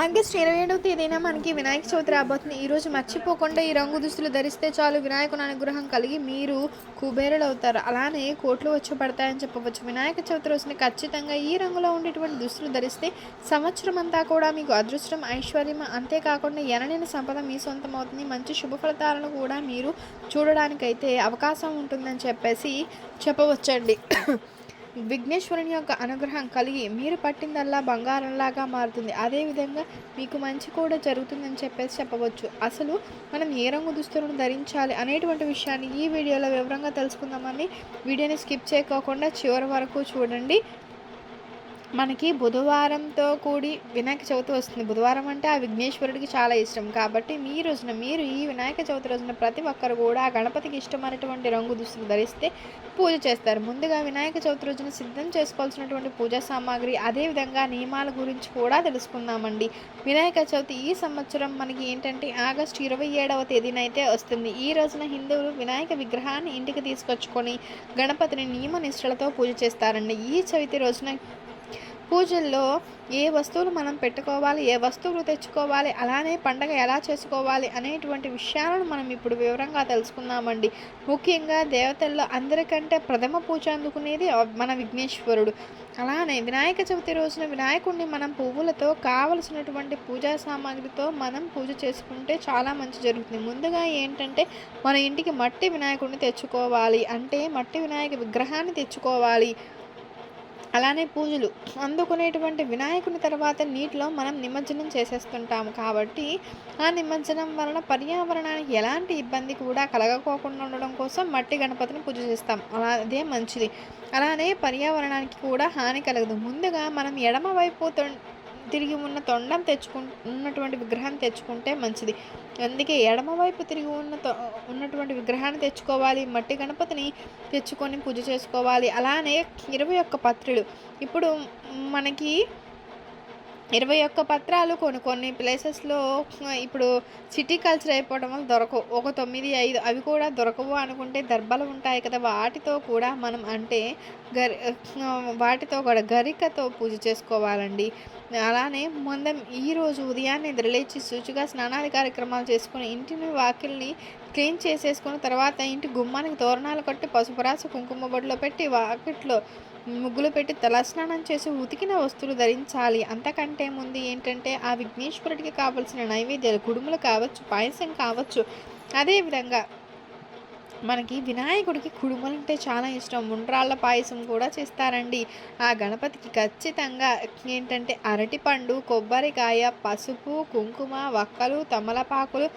August ఇరవై ఏడవ తేదీన మనకి వినాయక చవితి రాబోతుంది. ఈరోజు మర్చిపోకుండా ఈ రంగు దుస్తులు ధరిస్తే చాలు. వినాయకుని అనుగ్రహం కలిగి మీరు కుబేరులు అవుతారు. అలానే కోట్లు వచ్చి పడతాయని చెప్పవచ్చు. వినాయక చవితి రోజున ఖచ్చితంగా ఈ రంగులో ఉండేటువంటి దుస్తులు ధరిస్తే సంవత్సరం అంతా కూడా మీకు అదృష్టం ఐశ్వర్యం అంతేకాకుండా ఎనలేని సంపద మీ సొంతం అవుతుంది. మంచి శుభ ఫలితాలను కూడా మీరు చూడడానికైతే అవకాశం ఉంటుందని చెప్పేసి చెప్పవచ్చండి. విఘ్నేశ్వరుని యొక్క అనుగ్రహం కలిగి మీరు పట్టిందల్లా బంగారంలాగా మారుతుంది. అదేవిధంగా మీకు మంచి కూడా జరుగుతుందని చెప్పేసి చెప్పవచ్చు. అసలు మనం ఏ రంగు దుస్తులను ధరించాలి అనేటువంటి విషయాన్ని ఈ వీడియోలో వివరంగా తెలుసుకుందామని వీడియోని స్కిప్ చేయకోకుండా చివరి వరకు చూడండి. మనకి బుధవారంతో కూడి వినాయక చవితి వస్తుంది. బుధవారం అంటే ఆ విఘ్నేశ్వరుడికి చాలా ఇష్టం. కాబట్టి మీ రోజున మీరు ఈ వినాయక చవితి రోజున ప్రతి ఒక్కరు కూడా ఆ గణపతికి ఇష్టమైనటువంటి రంగు దుస్తులు ధరిస్తే పూజ చేస్తారు. ముందుగా వినాయక చవితి రోజున సిద్ధం చేసుకోవాల్సినటువంటి పూజా సామాగ్రి అదేవిధంగా నియమాల గురించి కూడా తెలుసుకుందామండి. వినాయక చవితి ఈ సంవత్సరం మనకి ఏంటంటే ఆగస్టు ఇరవై ఏడవ తేదీన అయితే వస్తుంది. ఈ రోజున హిందువులు వినాయక విగ్రహాన్ని ఇంటికి తీసుకొచ్చుకొని గణపతిని నియమ నిష్ఠలతో పూజ చేస్తారండి. ఈ చవితి రోజున పూజల్లో ఏ వస్తువులు మనం పెట్టుకోవాలి ఏ వస్తువులు తెచ్చుకోవాలి అలానే పండగ ఎలా చేసుకోవాలి అనేటువంటి విషయాలను మనం ఇప్పుడు వివరంగా తెలుసుకుందామండి. ముఖ్యంగా దేవతల్లో అందరికంటే ప్రథమ పూజ అందుకునేది మన విఘ్నేశ్వరుడు. అలానే వినాయక చవితి రోజున వినాయకుడిని మనం పువ్వులతో కావలసినటువంటి పూజా సామాగ్రితో మనం పూజ చేసుకుంటే చాలా మంచి జరుగుతుంది. ముందుగా ఏంటంటే మన ఇంటికి మట్టి వినాయకుడిని తెచ్చుకోవాలి. అంటే మట్టి వినాయక విగ్రహాన్ని తెచ్చుకోవాలి. అలానే పూజలు. అందుకునేటువంటి వినాయకుని తర్వాత నీటిలో మనం నిమజ్జనం చేసేస్తుంటాము కాబట్టి ఆ నిమజ్జనం వలన పర్యావరణానికి ఎలాంటి ఇబ్బంది కూడా కలగకోకుండా ఉండడం కోసం మట్టి గణపతిని పూజ చేస్తాం. అలా అదే మంచిది. అలానే పర్యావరణానికి కూడా హాని కలగదు. ముందుగా మనం ఎడమ వైపు తిరిగి ఉన్న తొండం తెచ్చుకు ఉన్నటువంటి విగ్రహాన్ని తెచ్చుకుంటే మంచిది. అందుకే ఎడమవైపు తిరిగి ఉన్న ఉన్నటువంటి విగ్రహాన్ని తెచ్చుకోవాలి మట్టి గణపతిని తెచ్చుకొని పూజ చేసుకోవాలి. అలానే ఇరవై ఒక్క పత్రులు. ఇప్పుడు మనకి ఇరవై ఒక్క పత్రాలు కొన్ని కొన్ని ప్లేసెస్లో ఇప్పుడు సిటీ కల్చర్ అయిపోవడం వల్ల దొరకవు. ఒక తొమ్మిది ఐదు అవి కూడా దొరకవు అనుకుంటే దర్భలు ఉంటాయి కదా. వాటితో కూడా మనం అంటే గరి వాటితో కూడా గరికతో పూజ చేసుకోవాలండి. అలానే ముందం ఈరోజు ఉదయాన్నే నిద్రలేచి శుచిగా స్నానాది కార్యక్రమాలు చేసుకుని ఇంటిని వాకిల్ని క్లీన్ చేసేసుకున్న తర్వాత ఇంటి గుమ్మానికి తోరణాలు కట్టి పసుపు రాసి కుంకుమ బొడ్లో పెట్టి వాకిట్లో ముగ్గులు పెట్టి తలస్నానం చేసి ఉతికిన వస్తువులు ధరించాలి. అంతకంటే ముందు ఏంటంటే ఆ విఘ్నేశ్వరుడికి కావలసిన నైవేద్యాలు కుడుములు కావచ్చు పాయసం కావచ్చు. అదేవిధంగా మనకి వినాయకుడికి కుడుములు అంటే చాలా ఇష్టం. ఉండ్రాళ్ళ పాయసం కూడా చేస్తారండి. ఆ గణపతికి ఖచ్చితంగా ఏంటంటే అరటిపండు కొబ్బరికాయ పసుపు కుంకుమ వక్కలు తమలపాకులు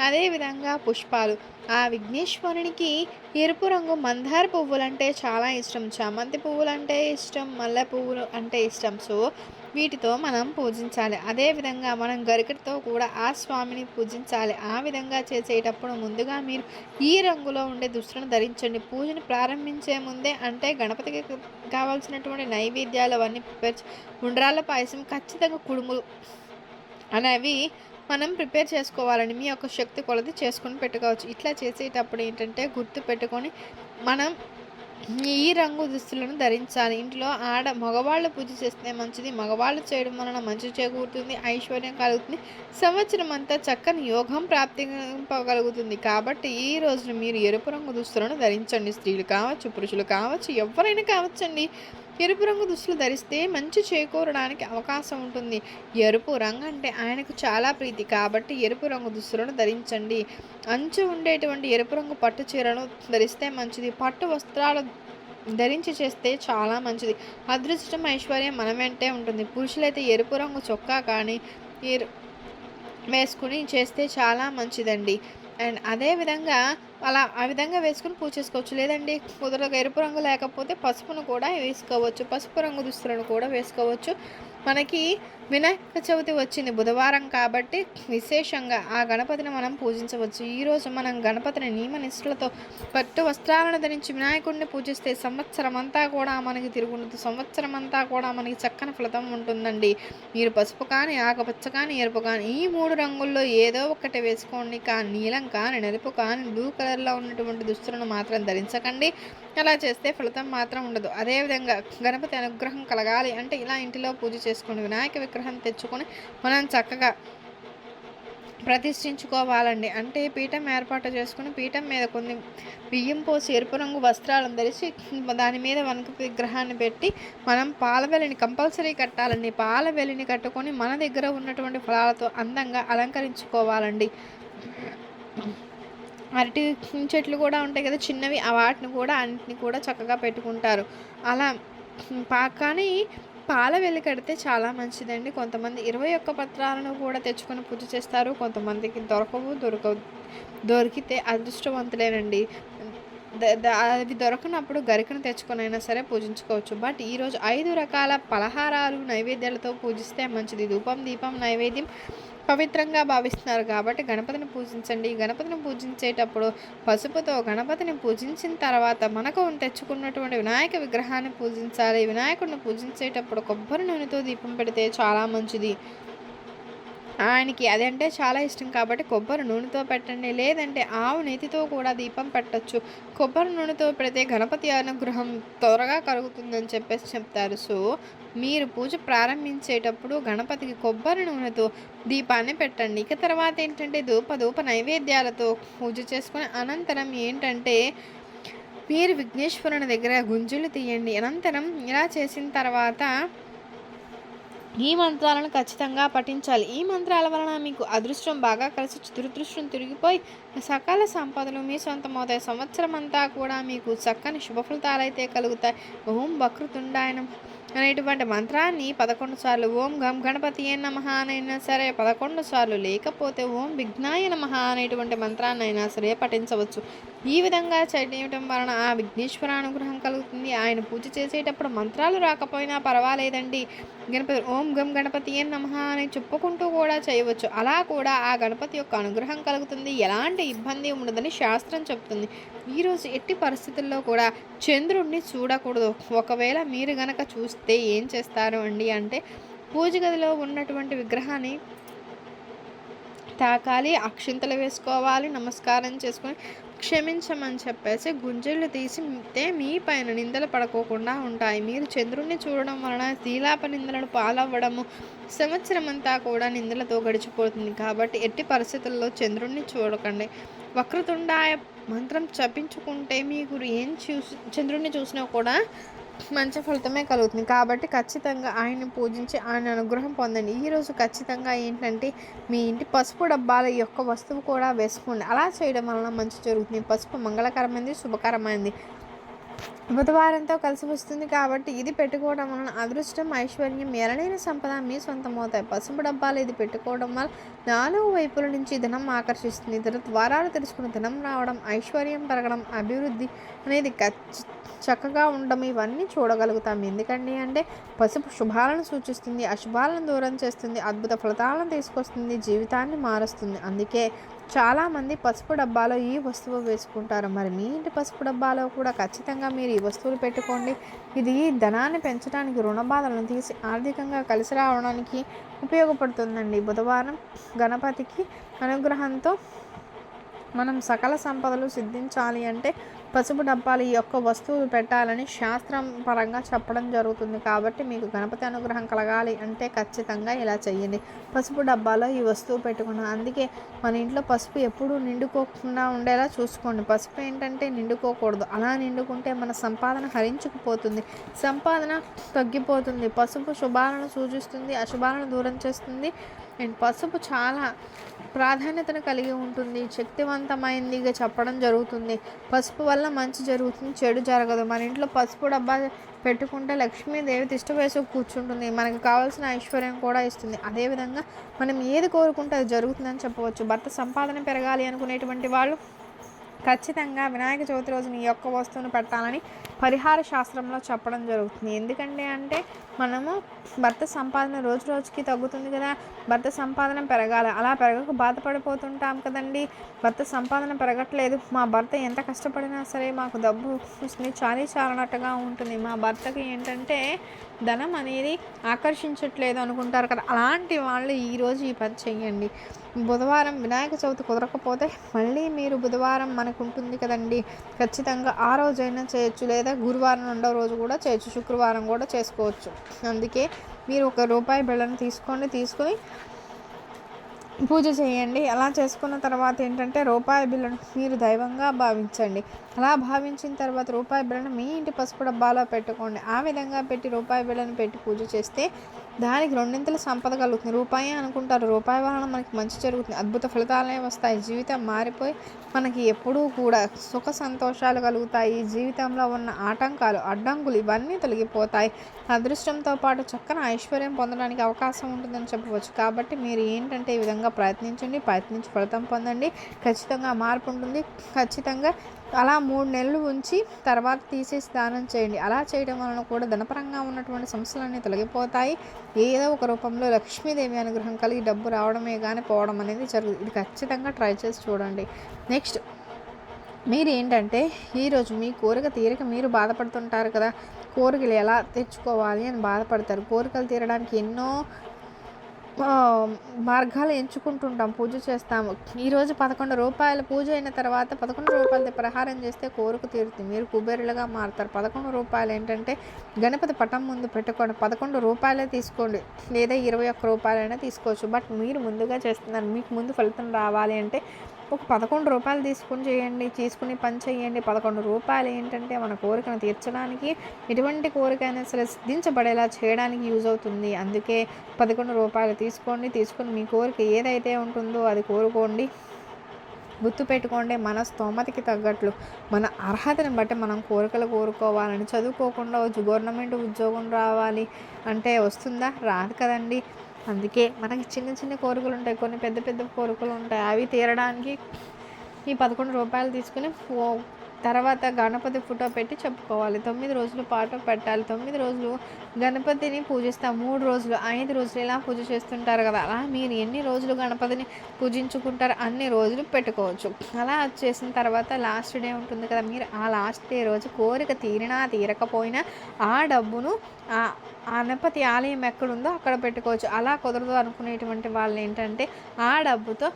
అదేవిధంగా పుష్పాలు. ఆ విఘ్నేశ్వరునికి ఎరుపు రంగు మందార పువ్వులు అంటే చాలా ఇష్టం. చామంతి పువ్వులు అంటే ఇష్టం మల్లె పువ్వులు అంటే ఇష్టం. సో వీటితో మనం పూజించాలి. అదేవిధంగా మనం గరికటితో కూడా ఆ స్వామిని పూజించాలి. ఆ విధంగా చేసేటప్పుడు ముందుగా మీరు ఈ రంగులో ఉండే దుస్తులను ధరించండి. పూజను ప్రారంభించే ముందే అంటే గణపతికి కావాల్సినటువంటి నైవేద్యాలు అవన్నీ ప్రిపేర్ ఉండ్రాళ్ళ పాయసం ఖచ్చితంగా కుడుములు అనేవి మనం ప్రిపేర్ చేసుకోవాలని మీ యొక్క శక్తి కొలది చేసుకొని పెట్టుకోవచ్చు. ఇట్లా చేసేటప్పుడు ఏంటంటే గుర్తు పెట్టుకొని మనం ఈ రంగు దుస్తులను ధరించాలి. ఇంట్లో ఆడ మగవాళ్ళు పూజ చేస్తే మంచిది. మగవాళ్ళు చేయడం వలన మంచి చేకూరుతుంది. ఐశ్వర్యం కలుగుతుంది. సంవత్సరం అంతా చక్కని యోగం ప్రాప్తింపగలుగుతుంది. కాబట్టి ఈ రోజున మీరు ఎరుపు రంగు దుస్తులను ధరించండి. స్త్రీలు కావచ్చు పురుషులు కావచ్చు ఎవరైనా కావచ్చండి. ఎరుపు రంగు దుస్తులు ధరిస్తే మంచి చేకూరడానికి అవకాశం ఉంటుంది. ఎరుపు రంగు అంటే ఆయనకు చాలా ప్రీతి. కాబట్టి ఎరుపు రంగు దుస్తులను ధరించండి. అంచు ఉండేటువంటి ఎరుపు రంగు పట్టు చీరను ధరిస్తే మంచిది. పట్టు వస్త్రాలు ధరించి చేస్తే చాలా మంచిది. అదృష్టం ఐశ్వర్యం మన వెంటే ఉంటుంది. పురుషులైతే ఎరుపు రంగు చొక్కా కానీ ఎరు వేసుకుని చేస్తే చాలా మంచిదండి. అండ్ అదేవిధంగా అలా ఆ విధంగా వేసుకుని పూజ చేసుకోవచ్చు. లేదండి కుదరగా ఎరుపు రంగు లేకపోతే పసుపును కూడా వేసుకోవచ్చు. పసుపు రంగు దుస్తులను కూడా వేసుకోవచ్చు. మనకి వినాయక చవితి వచ్చింది బుధవారం కాబట్టి విశేషంగా ఆ గణపతిని మనం పూజించవచ్చు. ఈరోజు మనం గణపతిని నియమ నిష్ఠలతో పట్టు వస్త్రాలను ధరించి వినాయకుడిని పూజిస్తే సంవత్సరం అంతా కూడా మనకి తిరుగుండదు సంవత్సరం అంతా కూడా మనకి చక్కని ఫలితం ఉంటుందండి. మీరు పసుపు కానీ ఆకుపచ్చ కానీ ఎరుపు కానీ ఈ మూడు రంగుల్లో ఏదో ఒకటి వేసుకోండి. కానీ నీలం కానీ నలుపు కానీ బ్లూ కలర్ కలర్లో ఉన్నటువంటి దుస్తులను మాత్రం ధరించకండి. అలా చేస్తే ఫలితం మాత్రం ఉండదు. అదేవిధంగా గణపతి అనుగ్రహం కలగాలి అంటే ఇలా ఇంటిలో పూజ చేసుకుని వినాయక విగ్రహం తెచ్చుకొని మనం చక్కగా ప్రతిష్ఠించుకోవాలండి. అంటే పీఠం ఏర్పాటు చేసుకుని పీఠం మీద కొన్ని బియ్యం పోసి ఎరుపు రంగు వస్త్రాలను ధరిసి దాని మీద వనక విగ్రహాన్ని పెట్టి మనం పాలవెలిని కంపల్సరీ కట్టాలండి. పాలవెలిని కట్టుకొని మన దగ్గర ఉన్నటువంటి ఫలాలతో అందంగా అలంకరించుకోవాలండి. అరటి చెట్లు కూడా ఉంటాయి కదా చిన్నవి వాటిని కూడా అన్నిటిని కూడా చక్కగా పెట్టుకుంటారు. అలా పా కానీ పాల వెళ్ళి కడితే చాలా మంచిదండి. కొంతమంది ఇరవై ఒక్క పత్రాలను కూడా తెచ్చుకొని పూజ చేస్తారు. కొంతమందికి దొరకవు దొరకవు దొరికితే అదృష్టవంతులేనండి. అది అవి దొరకనప్పుడు గరికను తెచ్చుకొనైనా సరే పూజించుకోవచ్చు. బట్ ఈరోజు ఐదు రకాల పలహారాలు నైవేద్యాలతో పూజిస్తే మంచిది. ధూపం దీపం నైవేద్యం పవిత్రంగా భావిస్తున్నారు కాబట్టి గణపతిని పూజించండి. గణపతిని పూజించేటప్పుడు పసుపుతో గణపతిని పూజించిన తర్వాత మనకు తెచ్చుకున్నటువంటి వినాయక విగ్రహాన్ని పూజించాలి. వినాయకుడిని పూజించేటప్పుడు కొబ్బరి నూనెతో దీపం పెడితే చాలా మంచిది. ఆయనకి అది అంటే చాలా ఇష్టం కాబట్టి కొబ్బరి నూనెతో పెట్టండి. లేదంటే ఆవు నెతితో కూడా దీపం పెట్టచ్చు. కొబ్బరి నూనెతో పెడితే గణపతి అనుగ్రహం త్వరగా కలుగుతుందని చెప్పేసి చెప్తారు. సో మీరు పూజ ప్రారంభించేటప్పుడు గణపతికి కొబ్బరి నూనెతో దీపాన్ని పెట్టండి. ఇక తర్వాత ఏంటంటే ధూప ధూప నైవేద్యాలతో పూజ చేసుకుని అనంతరం ఏంటంటే మీరు విఘ్నేశ్వరుని దగ్గర గుంజులు తీయండి. అనంతరం ఇలా చేసిన తర్వాత ఈ మంత్రాలను ఖచ్చితంగా పఠించాలి. ఈ మంత్రాల వలన మీకు అదృష్టం బాగా కలిసి దురదృష్టం తిరిగిపోయి సకాల సంపదలు మీ సొంతమవుతాయి సంవత్సరం అంతా కూడా మీకు చక్కని శుభఫలితాలైతే కలుగుతాయి. ఓం వక్రతుండాయనం అనేటువంటి మంత్రాన్ని పదకొండు సార్లు ఓం గం గణపతి నమ అనైనా సరే పదకొండు సార్లు లేకపోతే ఓం విఘ్నాయ నమ అనేటువంటి మంత్రాన్ని అయినా సరే పఠించవచ్చు. ఈ విధంగా చేయటం వలన ఆ విఘ్నేశ్వర అనుగ్రహం కలుగుతుంది. ఆయన పూజ చేసేటప్పుడు మంత్రాలు రాకపోయినా పర్వాలేదండి. గణపతి ఓం గం గణపతి నమ అని చెప్పుకుంటూ కూడా చేయవచ్చు. అలా కూడా ఆ గణపతి యొక్క అనుగ్రహం కలుగుతుంది. ఎలాంటి ఇబ్బంది ఉండదని శాస్త్రం చెప్తుంది ఈరోజు ఎట్టి పరిస్థితుల్లో కూడా చంద్రుణ్ణి చూడకూడదు. ఒకవేళ మీరు గనక చూస్తే ఏం చేస్తారు అండి అంటే పూజ గదిలో ఉన్నటువంటి విగ్రహాన్ని తాకాలి అక్షింతలు వేసుకోవాలి నమస్కారం చేసుకొని క్షమించమని చెప్పేసి గుంజలు తీసితే మీ పైన నిందలు పడుకోకుండా ఉంటాయి. మీరు చంద్రుణ్ణి చూడడం వలన శీలాప నిందలను పాలవ్వడము సంవత్సరం అంతా కూడా నిందలతో గడిచిపోతుంది. కాబట్టి ఎట్టి పరిస్థితుల్లో చంద్రుణ్ణి చూడకండి. వక్రతుండాయ మంత్రం చపించుకుంటే మీకు ఏం చూసి చంద్రుణ్ణి చూసినా కూడా మంచి ఫలితమే కలుగుతుంది. కాబట్టి ఖచ్చితంగా ఆయన్ని పూజించి ఆయన అనుగ్రహం పొందండి. ఈరోజు ఖచ్చితంగా ఏంటంటే మీ ఇంటి పసుపు డబ్బాల యొక్క వస్తువు కూడా వేసుకోండి. అలా చేయడం వలన మంచి జరుగుతుంది. పసుపు మంగళకరమైనది శుభకరమైనది బుధవారంతో కలిసి వస్తుంది కాబట్టి ఇది పెట్టుకోవడం వలన అదృష్టం ఐశ్వర్యం ఎరడైన సంపద మీ సొంతమవుతాయి పసుపు డబ్బాలు ఇది పెట్టుకోవడం వల్ల నాలుగు వైపుల నుంచి ధనం ఆకర్షిస్తుంది. ఇతర ద్వారాలు తెలుసుకుని ధనం రావడం ఐశ్వర్యం పెరగడం అభివృద్ధి అనేది ఖచ్చితంగా చక్కగా ఉండడం ఇవన్నీ చూడగలుగుతాం. ఎందుకండి అంటే పసుపు శుభాలను సూచిస్తుంది అశుభాలను దూరం చేస్తుంది అద్భుత ఫలితాలను తీసుకొస్తుంది జీవితాన్ని మారుస్తుంది. అందుకే చాలామంది పసుపు డబ్బాలో ఈ వస్తువు వేసుకుంటారు. మరి మీ ఇంటి పసుపు డబ్బాలో కూడా ఖచ్చితంగా మీరు ఈ వస్తువులు పెట్టుకోండి. ఇది ధనాన్ని పెంచడానికి రుణ బాధలను తీసి ఆర్థికంగా కలిసి రావడానికి ఉపయోగపడుతుందండి. బుధవారం గణపతికి అనుగ్రహంతో మనం సకల సంపదలు సిద్ధించాలి అంటే పసుపు డబ్బాలు ఈ యొక్క వస్తువులు పెట్టాలని శాస్త్రం పరంగా చెప్పడం జరుగుతుంది కాబట్టి మీకు గణపతి అనుగ్రహం కలగాలి అంటే ఖచ్చితంగా ఇలా చేయండి పసుపు డబ్బాలో ఈ వస్తువు పెట్టుకున్నాం. అందుకే మన ఇంట్లో పసుపు ఎప్పుడూ నిండుకోకుండా ఉండేలా చూసుకోండి. పసుపు ఏంటంటే నిండుకోకూడదు. అలా నిండుకుంటే మన సంపాదన హరించుకుపోతుంది. సంపాదన తగ్గిపోతుంది. పసుపు శుభాలను సూచిస్తుంది. అశుభాలను దూరం చేస్తుంది. అండ్ పసుపు చాలా ప్రాధాన్యతను కలిగి ఉంటుంది. శక్తివంతమైందిగా చెప్పడం జరుగుతుంది. పసుపు వల్ల మంచి జరుగుతుంది. చెడు జరగదు. మన ఇంట్లో పసుపు డబ్బా పెట్టుకుంటే లక్ష్మీదేవి తిష్ట వేసి కూర్చుంటుంది. మనకు కావాల్సిన ఐశ్వర్యం కూడా ఇస్తుంది. అదేవిధంగా మనం ఏది కోరుకుంటే అది జరుగుతుందని చెప్పవచ్చు. భర్త సంపాదన పెరగాలి అనుకునేటువంటి వాళ్ళు ఖచ్చితంగా వినాయక చవితి రోజున ఈ యొక్క వస్తువును పెట్టాలని పరిహార శాస్త్రంలో చెప్పడం జరుగుతుంది. ఎందుకంటే అంటే మనము భర్త సంపాదన రోజు రోజుకి తగ్గుతుంది కదా. భర్త సంపాదన పెరగాలి. అలా పెరగక బాధపడిపోతుంటాం కదండి. భర్త సంపాదన పెరగట్లేదు. మా భర్త ఎంత కష్టపడినా సరే మాకు డబ్బు వస్తుంది చాలీ చాలనట్టుగా ఉంటుంది. మా భర్తకి ఏంటంటే ధనం అనేది ఆకర్షించట్లేదు అనుకుంటారు కదా. అలాంటి వాళ్ళు ఈరోజు ఈ పని చేయండి బుధవారం వినాయక చవితి కుదరకపోతే మళ్ళీ మీరు బుధవారం మనకు ఉంటుంది కదండి. ఖచ్చితంగా ఆ రోజైనా చేయొచ్చు లేదా గురువారం రెండో రోజు కూడా చేయొచ్చు శుక్రవారం కూడా చేసుకోవచ్చు. అందుకే మీరు ఒక రూపాయి బిళ్ళను తీసుకోండి తీసుకొని పూజ చేయండి. అలా చేసుకున్న తర్వాత ఏంటంటే రూపాయి బిళ్ళను మీరు దైవంగా భావించండి. అలా భావించిన తర్వాత రూపాయి బిళ్ళను మీ ఇంటి పసుపు డబ్బాలో పెట్టుకోండి. ఆ విధంగా పెట్టి రూపాయి బిళ్ళను పెట్టి పూజ చేస్తే దానికి రెండింతల సంపద కలుగుతుంది. రూపాయి అనుకుంటారు. రూపాయి వలన మనకి మంచి జరుగుతుంది. అద్భుత ఫలితాలే వస్తాయి. జీవితం మారిపోయి మనకి ఎప్పుడూ కూడా సుఖ సంతోషాలు కలుగుతాయి. జీవితంలో ఉన్న ఆటంకాలు అడ్డంకులు ఇవన్నీ తొలగిపోతాయి. అదృష్టంతో పాటు చక్కని ఐశ్వర్యం పొందడానికి అవకాశం ఉంటుందని చెప్పవచ్చు. కాబట్టి మీరు ఏంటంటే ఈ విధంగా ప్రయత్నించండి. ప్రయత్నించి ఫలితం పొందండి. ఖచ్చితంగా మార్పు ఉంటుంది. ఖచ్చితంగా అలా మూడు నెలలు ఉంచి తర్వాత తీసేసి దానం చేయండి. అలా చేయడం వలన కూడా ధనపరంగా ఉన్నటువంటి సమస్యలన్నీ తొలగిపోతాయి. ఏదో ఒక రూపంలో లక్ష్మీదేవి అనుగ్రహం కలిగి డబ్బు రావడమే కానీ పోవడం అనేది జరుగుతుంది ఇది ఖచ్చితంగా ట్రై చేసి చూడండి. నెక్స్ట్ మీరు ఏంటంటే ఈరోజు మీ కోరిక తీరిక మీరు బాధపడుతుంటారు కదా. కోరికలు ఎలా తెచ్చుకోవాలి అని బాధపడతారు. కోరికలు తీరడానికి ఎన్నో మార్గాలు ఎంచుకుంటుంటాం పూజ చేస్తాము. ఈరోజు పదకొండు రూపాయల పూజ అయిన తర్వాత పదకొండు రూపాయలది ప్రహారం చేస్తే కోరిక తీరుతుంది మీరు కుబేరులుగా మారుతారు. పదకొండు రూపాయలు ఏంటంటే గణపతి పటం ముందు పెట్టుకోండి. పదకొండు రూపాయలే తీసుకోండి. లేదా ఇరవై ఒక్క రూపాయలైనా తీసుకోవచ్చు. బట్ మీరు ముందుగా చేస్తున్నారు. మీకు ముందు ఫలితం రావాలి అంటే ఒక పదకొండు రూపాయలు తీసుకుని చేయండి తీసుకుని పని చేయండి. పదకొండు రూపాయలు ఏంటంటే మన కోరికను తీర్చడానికి ఎటువంటి కోరిక అయినా సరే సిద్ధించబడేలా చేయడానికి యూజ్ అవుతుంది. అందుకే పదకొండు రూపాయలు తీసుకోండి తీసుకుని మీ కోరిక ఏదైతే ఉంటుందో అది కోరుకోండి. గుర్తుపెట్టుకోండి మన స్తోమతకి తగ్గట్లు మన అర్హతను బట్టి మనం కోరికలు కోరుకోవాలని. చదువుకోకుండా వచ్చి గవర్నమెంట్ ఉద్యోగం రావాలి అంటే వస్తుందా? రాదు కదండి. అందుకే మనకి చిన్న చిన్న కోరికలు ఉంటాయి. కొన్ని పెద్ద పెద్ద కోరికలు ఉంటాయి. అవి తీరడానికి ఈ పదకొండు రూపాయలు తీసుకుని ఫో తర్వాత గణపతి ఫోటో పెట్టి చెప్పుకోవాలి. తొమ్మిది రోజులు పాట పెట్టాలి. తొమ్మిది రోజులు గణపతిని పూజిస్తాం. మూడు రోజులు ఐదు రోజులు ఇలా పూజ చేస్తుంటారు కదా. అలా మీరు ఎన్ని రోజులు గణపతిని పూజించుకుంటారు అన్ని రోజులు పెట్టుకోవచ్చు. అలా చేసిన తర్వాత లాస్ట్ డే ఉంటుంది కదా. మీరు ఆ లాస్ట్ డే రోజు కోరిక తీరినా తీరకపోయినా ఆ డబ్బును ఆ ఆ గణపతి ఆలయం ఎక్కడుందో అక్కడ పెట్టుకోవచ్చు. అలా కుదరదు అనుకునేటువంటి వాళ్ళు ఏంటంటే ఆ డబ్బుతో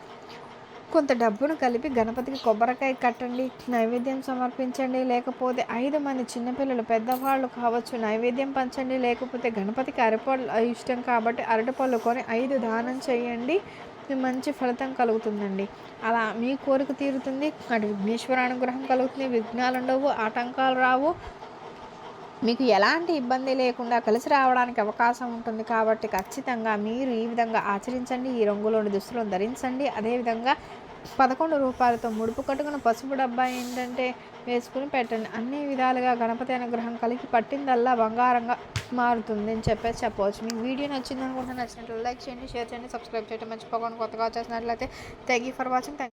కొంత డబ్బును కలిపి గణపతికి కొబ్బరికాయ కట్టండి నైవేద్యం సమర్పించండి లేకపోతే ఐదు మంది చిన్నపిల్లలు పెద్దవాళ్ళు కావచ్చు నైవేద్యం పంచండి లేకపోతే గణపతికి అరటిపళ్ళు ఇష్టం కాబట్టి అరటిపళ్ళు కొని ఐదు దానం చేయండి మంచి ఫలితం కలుగుతుందండి. అలా మీ కోరిక తీరుతుంది అటు విఘ్నేశ్వర అనుగ్రహం కలుగుతుంది విఘ్నాలు ఉండవు ఆటంకాలు రావు. మీకు ఎలాంటి ఇబ్బంది లేకుండా కలిసి రావడానికి అవకాశం ఉంటుంది కాబట్టి ఖచ్చితంగా మీరు ఈ విధంగా ఆచరించండి ఈ రంగులోని దుస్తులను ధరించండి. అదేవిధంగా పదకొండు రూపాయలతో ముడుపు కట్టుకున్న పసుపు డబ్బా ఏంటంటే వేసుకుని పెట్టండి. అన్ని విధాలుగా గణపతి అనుగ్రహం కలిగి పట్టిందల్లా బంగారంగా మారుతుంది అని చెప్పేసి చెప్పవచ్చు. మీకు వీడియో నచ్చింది అనుకుంటే నచ్చినట్లు లైక్ చేయండి షేర్ చేయండి సబ్స్క్రైబ్ చేయడం మర్చిపోకుండా కొత్తగా వచ్చేసినట్లయితే thank you for watching thank